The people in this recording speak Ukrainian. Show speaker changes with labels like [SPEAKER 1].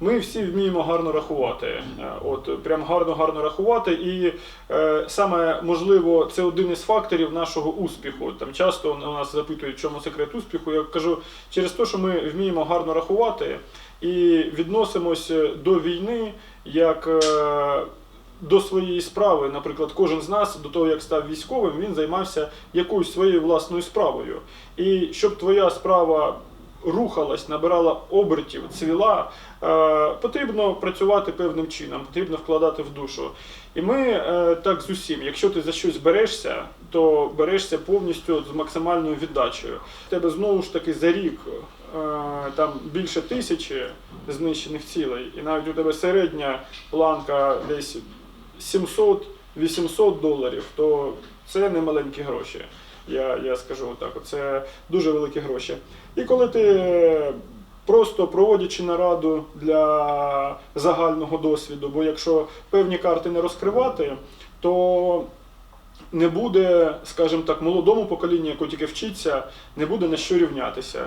[SPEAKER 1] ми всі вміємо гарно рахувати. Е, От прям гарно-гарно рахувати. І е, саме можливо, це один із факторів нашого успіху. Там часто у нас запитують, в чому секрет успіху. Я кажу, через те, що ми вміємо гарно рахувати і відносимося до війни як. е, до своєї справи, наприклад, кожен з нас до того, як став військовим, він займався якоюсь своєю власною справою. І щоб твоя справа рухалась, набирала обертів, цвіла, е, потрібно працювати певним чином, потрібно вкладати в душу. І ми е, так з усім, якщо ти за щось берешся, то берешся повністю з максимальною віддачею. Тебе знову ж таки за рік е, там більше тисячі знищених цілей, і навіть у тебе середня планка десь 700-800 доларів, то це не маленькі гроші. Я, я скажу так, це дуже великі гроші. І коли ти е, просто проводячи нараду для загального досвіду, бо якщо певні карти не розкривати, то не буде, скажімо так, молодому поколінню, яке тільки вчиться, не буде на що рівнятися.